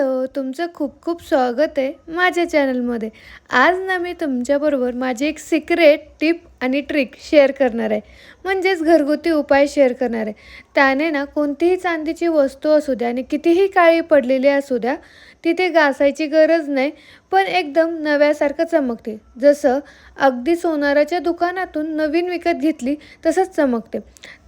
Hello तुमचं खूप खूप स्वागत आहे माझ्या चॅनलमध्ये. आज ना मी तुमच्याबरोबर माझी एक सिक्रेट टिप आणि ट्रिक शेअर करणार. आहे म्हणजेच घरगुती उपाय शेअर करणार. आहे त्याने ना कोणतीही चांदीची वस्तू असू द्या आणि कितीही काळी पडलेली असू द्या तिथे घासायची गरज नाही पण एकदम नव्यासारखं चमकते. जसं अगदी सोनाराच्या दुकानातून नवीन विकत घेतली तसंच चमकते.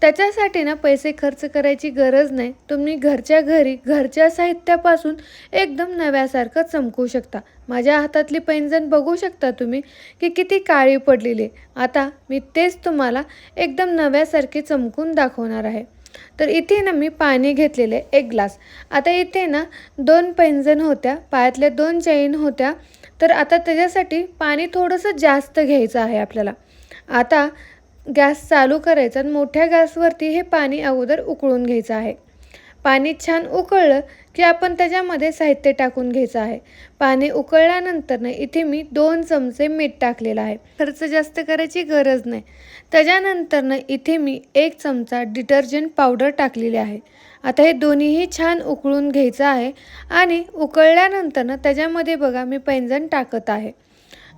त्याच्यासाठी ना पैसे खर्च करायची गरज नाही. तुम्ही घरच्या घरी घरच्या साहित्यापासून एकदम नव्यासारखं चमकू शकता. माझ्या हातातली पैंजण बघू शकता तुम्ही की किती काळी पडलेली आहे. आता मी तेच तुम्हाला एकदम नव्यासारखी चमकून दाखवणार आहे. तर इथे ना मी पाणी घेतलेले एक ग्लास. आता इथे ना दोन पैंजण होत्या पायातल्या दोन चैन होत्या. तर आता त्याच्यासाठी पाणी थोडंसं जास्त घ्यायचं आहे आपल्याला. आता गॅस चालू करायचा आणि मोठ्या गॅसवरती हे पाणी अगोदर उकळून घ्यायचं आहे. पाणी छान उकळलं की आपण त्याच्यामध्ये साहित्य टाकून घ्यायचं आहे. पाणी उकळल्यानंतरनं इथे मी दोन चमचे मीठ टाकलेलं आहे. खर्च जास्त करायची गरज नाही. त्याच्यानंतरनं इथे मी एक चमचा डिटर्जंट पावडर टाकलेली आहे. आता हे दोन्हीही छान उकळून घ्यायचं आहे आणि उकळल्यानंतरनं त्याच्यामध्ये बघा मी पैंजण टाकत आहे.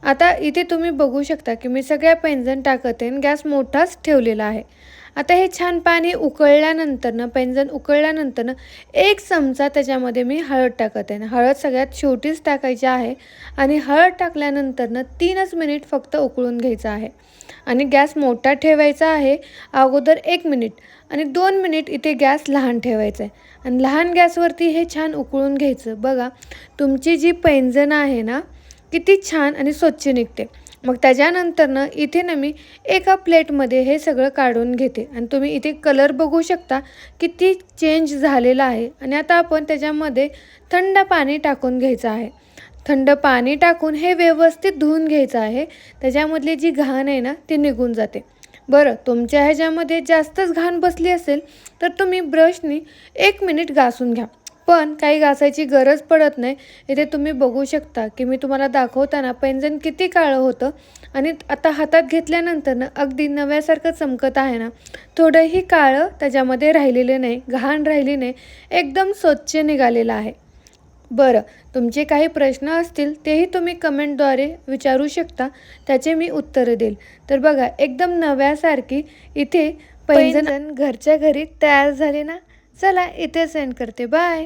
आता इथे तुम्ही बघू शकता की मी सगळ्या पैंजण टाकत आहे आणि गॅस मोठाच ठेवलेला आहे. आता हे छान पाणी उकळल्यानंतरनं पैंजण उकळल्यानंतरनं एक चमचा त्याच्यामध्ये मी हळद टाकत आहे. हळद सगळ्यात शेवटीच टाकायची आहे आणि हळद टाकल्यानंतरनं तीनच मिनिट फक्त उकळून घ्यायचं आहे. आणि गॅस मोठा ठेवायचा आहे अगोदर एक मिनिट आणि दोन मिनिट इथे गॅस लहान ठेवायचा आहे. आणि लहान गॅसवरती हे छान उकळून घ्यायचं. बघा तुमची जी पैंजण आहे ना किती छान आणि स्वच्छ निघते. मग त्याच्यानंतरनं इथे ना मी एका प्लेटमध्ये हे सगळं काढून घेते. आणि तुम्ही इथे कलर बघू शकता किती चेंज झालेला आहे. आणि आता आपण त्याच्यामध्ये थंड पाणी टाकून घ्यायचं आहे. थंड पाणी टाकून हे व्यवस्थित धुवून घ्यायचं आहे. त्याच्यामधली जी घाण आहे ना ती निघून जाते. बरं तुमच्या ह्याच्यामध्ये जास्तच घाण बसली असेल तर तुम्ही ब्रशनी एक मिनिट घासून घ्या. पण काही घासायची गरज पडत नाही. इथे तुम्ही बघू शकता की मी तुम्हाला दाखवताना पैंजण किती काळं होतं आणि आता हातात घेतल्यानंतर ना अगदी नव्यासारखं चमकत आहे ना. थोडंही काळं त्याच्यामध्ये राहिलेलं नाही घाण राहिली नाही एकदम स्वच्छ निघालेलं आहे. बरं तुमचे काही प्रश्न असतील तेही तुम्ही कमेंटद्वारे विचारू शकता त्याचे मी उत्तरं देईल. तर बघा एकदम नव्यासारखी इथे पैंजण घरच्या घरी तयार झाली ना. चला इथे सेंड करते. बाय